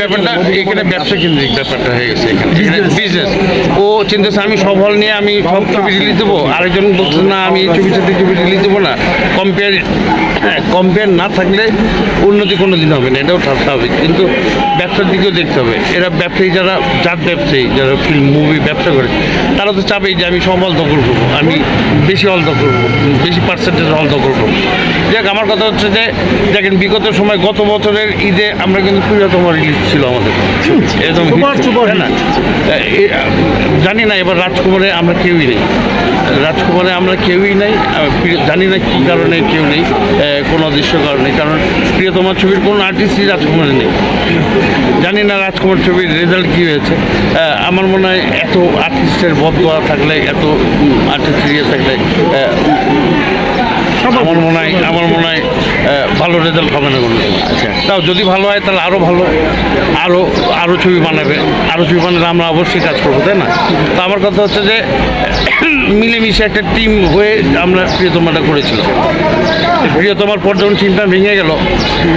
ব্যাপারটা এখানে ব্যবসা কেন্দ্রিক ব্যাপারটা হয়ে গেছে এখানে। বিজনেস ও চিন্তাছে আমি সব হল নিয়ে আমি সব ছবি রিলিজ দেবো? আরেকজন বলছে না আমি ছবির সাথে ছবি রিলিজ দেবো না। কম্পেয়ার কম্পেয়ার না থাকলে উন্নতি কোনো দিন হবে না এটাও হবে কিন্তু ব্যবসার দিকেও দেখতে হবে। এরা ব্যবসায়ী যারা জাত ব্যবসায়ী যারা ফিল্ম মুভি ব্যবসা করে তারা তো চাবেই যে আমি সব হল দখল করব। আমি বেশি হল দখল করব বেশি পার্সেন্টেজ হল দখল করব। যাক আমার কথা হচ্ছে যে দেখেন বিগত সময় গত বছরের ঈদে আমরা কিন্তু প্রিয়তম রিলিজ ছিল আমাদের। একদম না? জানি না এবার রাজকুমারে আমরা কেউই নেই। রাজকুমারে আমরা কেউই নাই জানি না কী কারণে কেউ নেই কোনো অদৃশ্য কারণে। কারণ প্রিয়তমা ছবির কোনো আর্টিস্টই রাজকুমারে নেই। জানি না রাজকুমার ছবির রেজাল্ট কী হয়েছে। আমার মনে হয় এত আর্টিস্টের বদয়া থাকলে এত আর্টিস্ট ইয়ে থাকলে আমার মনে হয় আমার মনে হয় ভালো রেজাল্ট হবে না কোনো আচ্ছা। তাও যদি ভালো হয় তাহলে আরও ভালো আরও আরও ছবি বানাবে। আরও ছবি বানালে আমরা অবশ্যই কাজ করব তাই না? তো আমার কথা হচ্ছে যে মিলেমিশে একটা টিম হয়ে আমরা প্রিয়তমাটা করেছিলাম। প্রিয়তমার পর যখন টিমটা ভেঙে গেল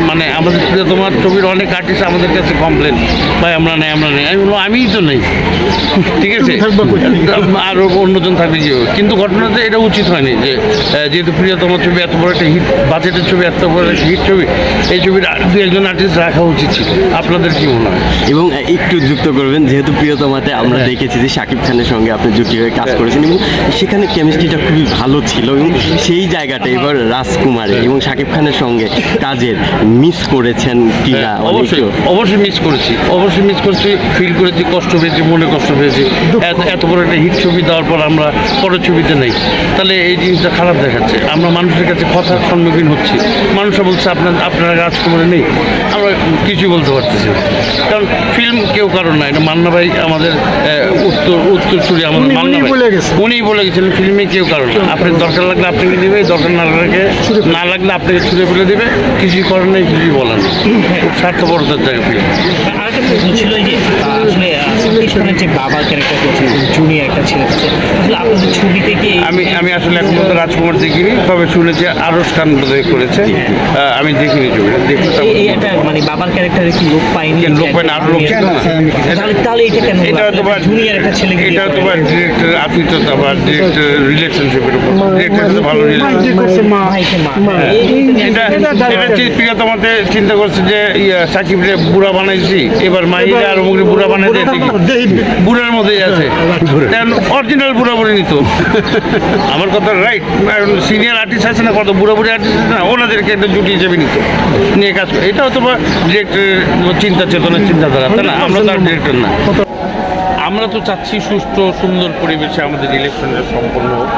মানে আমাদের প্রিয়তমার ছবির অনেক আর্টিস্ট আমাদের কাছে কমপ্লেন ভাই আমরা নেই আমরা নেই। আমি বললাম আমিই তো নেই। ঠিক আছে? আরও অন্যজন থাকবে যে কিন্তু ঘটনাতে এটা উচিত হয়নি যে যেহেতু প্রিয়তম ছবি এত বড় একটা হিট বাজেটের ছবি এত বড় একটা হিট ছবি এই ছবির দু একজন আর্টিস্ট রাখা উচিত ছিল। আপনাদের কি মনে হয়? এবং একটু যুক্ত করবেন যেহেতু প্রিয়তমাতে আমরা হ্যাঁ। দেখেছি যে শাকিব খানের সঙ্গে আপনি জুটি হয়ে কাজ করেছেন এবং সেখানে কেমিস্ট্রিটা খুবই ভালো ছিল এবং সেই জায়গাটা এবার রাজকুমারে এবং শাকিব খানের সঙ্গে কাজের মিস করেছেন কিনা? হ্যাঁ, অবশ্যই অবশ্যই মিস করেছি অবশ্যই মিস করেছি ফিল করেছি কষ্ট পেয়েছি মনে কষ্ট পেয়েছি। এত এত বড় একটা হিট ছবি দেওয়ার পর আমরা পরের ছবিতে নেই। তাহলে এই জিনিসটা খারাপ দেখাচ্ছে। আমরা মানুষের কাছে কথার সম্মুখীন হচ্ছি। মানুষরা বলছে আপনার আপনারা রাজকুমারে নেই। আমরা কিছুই বলতে পারতেছি কারণ ফিল্ম কেউ কারণ না। এটা মান্না ভাই আমাদের উত্তর উত্তর উত্তরসূরি আমাদের মান্না ভাই। গেছেন। উনিই বলে গেছেন ফিল্মে কেউ কারণ না। আপনার দরকার লাগলে আপনাকে দেবে দরকার না লাগলে না লাগলে আপনাকে ছুঁড়ে ফেলে দেবে। কিছুই করার নেই কিছুই বলার নেই। খুব স্বার্থপরতার জায়গা ফিল্ম যে বাবার ক্যারেক্টার করছেন জুনিয়র একটা ছেলে আছে আসলে আপনাদের ছবি থেকে এই- আমি আমি আসলে এখন পর্যন্ত রাজকুমার দেখিনি তবে শুনেছি আরস খান বোধহয় করেছে। আহ, আমি দেখিনি ছবিটা দেখি মানে বাবার ক্যারেক্টারে কি লোক পাইনি লোক পায় না, আরও লোক তাহলে তাহলে এটা কেন এটা তোমার জুনিয়র একটা দিয়ে এটা তোমার ডিরেক্টর আত্মীয়তা বা ডিরেক্টর রিলেশনশিপের উপর। ভালো এটা এটা প্রিয়তমাতে চিন্তা করছে যে সাকিবরে বুড়া বানাইছি এবার মাইরে আর বুড়া বানাই বুড়ার মধ্যেই আছে। অরিজিনাল বুড়া বুড়ি নিত। আমার কথা রাইট সিনিয়র আর্টিস্ট আছে না কত বুড়া বুড়ি আর্টিস্ট আছে না ওনাদেরকে একটা জুটি হিসেবে নিত। নিয়ে কাজ করে। এটাও তো ডিরেক্টরের চিন্তা চেতনার চিন্তাধারা তাই না? আমরা তার ডিরেক্টর না। আমরা তো চাচ্ছি সুষ্ঠু সুন্দর পরিবেশে আমাদের ইলেকশনটা সম্পন্ন হোক।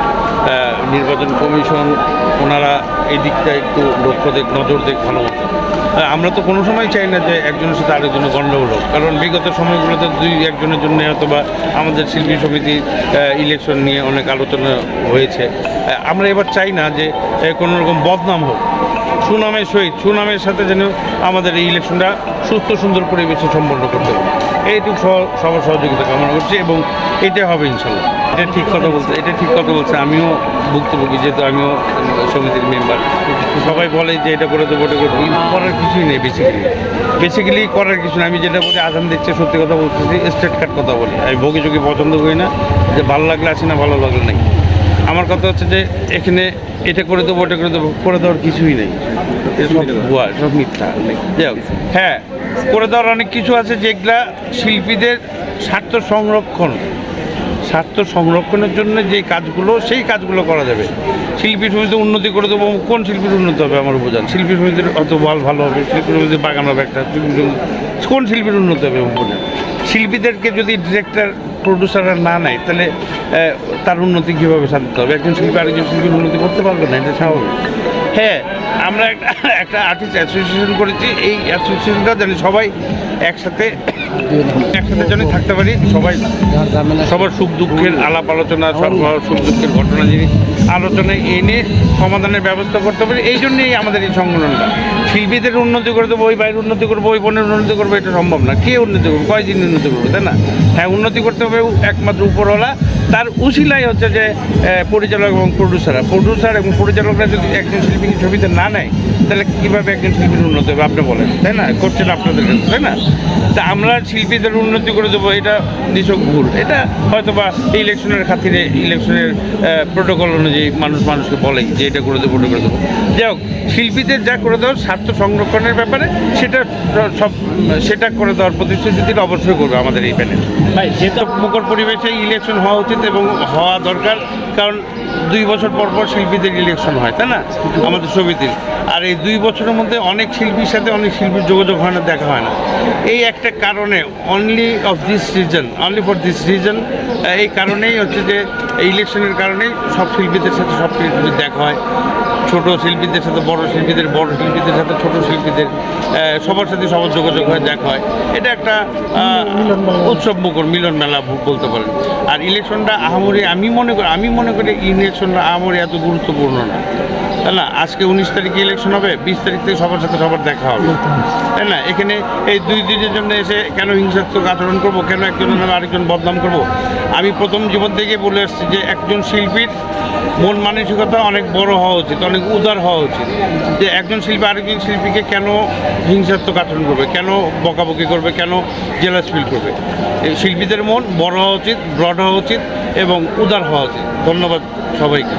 নির্বাচন কমিশন, ওনারা এই দিকটা একটু লক্ষ্য দেখ, নজর দেখ ভালো মতো। আমরা তো কোনো সময় চাই না যে একজনের সাথে আরেকজনের গণ্ডগোল হোক, কারণ বিগত সময়গুলোতে দুই একজনের জন্য অথবা আমাদের শিল্পী সমিতির ইলেকশন নিয়ে অনেক আলোচনা হয়েছে। আমরা এবার চাই না যে কোনো রকম বদনাম হোক। সুনামের সহিত, সুনামের সাথে যেন আমাদের এই ইলেকশনটা সুস্থ, সুন্দর পরিবেশে সম্পন্ন করতে হবে এইটুকু সবার সহযোগিতা কামনা করছি এবং এটা হবে ইনশাল্লাহ। এটা ঠিক কথা বলছে এটা ঠিক কথা বলছে। আমিও ভুক্তভোগী যেহেতু আমিও সমিতির মেম্বার সবাই বলে যে এটা করে দেবো ওটা করে করার কিছুই নেই বেসিক্যালি বেসিক্যালি করার কিছু না আমি যেটা বলি আজান দিচ্ছে সত্যি কথা বলতেছি স্ট্রেট কাট কথা বলি। আমি ভোগী যোগী পছন্দ করি না যে ভালো লাগলে আসি না ভালো লাগলে নেই। আমার কথা হচ্ছে যে এখানে এটা করে দেবো ওটা করে দেবো করে দেওয়ার কিছুই নেই। সব ভুয়া সব মিথ্যা। যাই হোক, হ্যাঁ করে দেওয়ার অনেক কিছু আছে যেগুলা শিল্পীদের স্বার্থ সংরক্ষণ। স্বার্থ সংরক্ষণের জন্য যে কাজগুলো, সেই কাজগুলো করা যাবে। শিল্পী সমিতি উন্নতি করে দেবো, কোন শিল্পীর উন্নতি হবে আমার বোঝান শিল্পী সমিতির অত বল ভালো হবে শিল্পী সমিতির বাগান হবে একটা কোন শিল্পীর উন্নতি হবে বোঝান শিল্পীদেরকে যদি ডিরেক্টর প্রডিউসাররা না নেয়, তাহলে তার উন্নতি কীভাবে সাধিত হবে? একজন শিল্পী আরেকজন শিল্পীর উন্নতি করতে পারবে না, এটা স্বাভাবিক। হ্যাঁ আমরা একটা একটা আর্টিস্ট অ্যাসোসিয়েশন করেছি, এই অ্যাসোসিয়েশনটা যেন সবাই একসাথে একসাথে যেন থাকতে পারি, সবাই সবার সুখ দুঃখের আলাপ আলোচনা সবার সুখ দুঃখের ঘটনা জিনিস আলোচনায় এনে সমাধানের ব্যবস্থা করতে পারি, এই জন্যই আমাদের এই সংগঠনটা। শিল্পীদের উন্নতি করে দেবো, ওই বাইরের উন্নতি করব, ওই বোনের উন্নতি করব, এটা সম্ভব না। কে উন্নতি করবে? কয়দিন উন্নতি করবে? তাই না? হ্যাঁ উন্নতি করতে হবে, একমাত্র উপরওয়ালা তার উশিলাই হচ্ছে যে পরিচালক এবং প্রডিউসাররা প্রডিউসার এবং পরিচালকরা যদি একজন শিল্পীকে ছবিতে না নেয় তাহলে কীভাবে একজন শিল্পীর উন্নতি হবে? আপনি বলেন। তাই না? করছেন আপনাদের কাছে তাই না? তা আমরা শিল্পীদের উন্নতি করে দেবো এটা নিছক ভুল। এটা হয়তো বা ইলেকশনের খাতিরে ইলেকশনের প্রোটোকল অনুযায়ী মানুষ মানুষকে বলে যে এটা করে দেবো ওটা করে দেবো। যাই হোক শিল্পীদের যা করে দেওয়ার স্বার্থ সংরক্ষণের ব্যাপারে সেটা সব সেটা করে দেওয়ার প্রতিশ্রুতি দিলে অবশ্যই করবে আমাদের এই প্যানেল ভাই যেহেতু মুখর পরিবেশে ইলেকশন হওয়া উচিত এবং হওয়া দরকার কারণ দুই বছর পর পর শিল্পীদের ইলেকশন হয় তাই না? আমাদের সমিতির। আর এই দুই বছরের মধ্যে অনেক শিল্পীর সাথে অনেক শিল্পীর যোগাযোগ হয় না, দেখা হয় না। এই একটা কারণে only of this reason only for this reason এই কারণেই হচ্ছে যে ইলেকশনের কারণেই সব শিল্পীদের সাথে সব শিল্পীদের দেখা হয়। ছোট শিল্পীদের সাথে, বড় শিল্পীদের বড় শিল্পীদের সাথে, ছোট শিল্পীদের সবার সাথে সবার যোগাযোগ হয়, দেখা হয়। এটা একটা উৎসব মুখর মিলন মেলা বলতে পারেন। আর ইলেকশনটা আহামরি, আমি মনে করি, আমি মনে করি ইলেকশনটা আহামরি এত গুরুত্বপূর্ণ না। তাই না, আজকে উনিশ তারিখে ইলেকশন হবে, বিশ তারিখ থেকে সবার সাথে সবার দেখা হবে। তাই না? এখানে এই দুই দিনের জন্য এসে কেন হিংসাত্মক আচরণ করব, কেন একজনের নামে আরেকজন বদনাম করব। আমি প্রথম জীবন থেকে বলে আসছি যে একজন শিল্পীর মন মানসিকতা অনেক বড় হওয়া উচিত, অনেক উদার হওয়া উচিত। যে একজন শিল্পী আরেকজন শিল্পীকে কেন হিংসাত্মক আচরণ করবে? কেন বকাবকি করবে? কেন জেলাস ফিল করবে? এই শিল্পীদের মন বড় হওয়া উচিত ব্রড হওয়া উচিত এবং উদার হওয়া উচিত। ধন্যবাদ সবাইকে।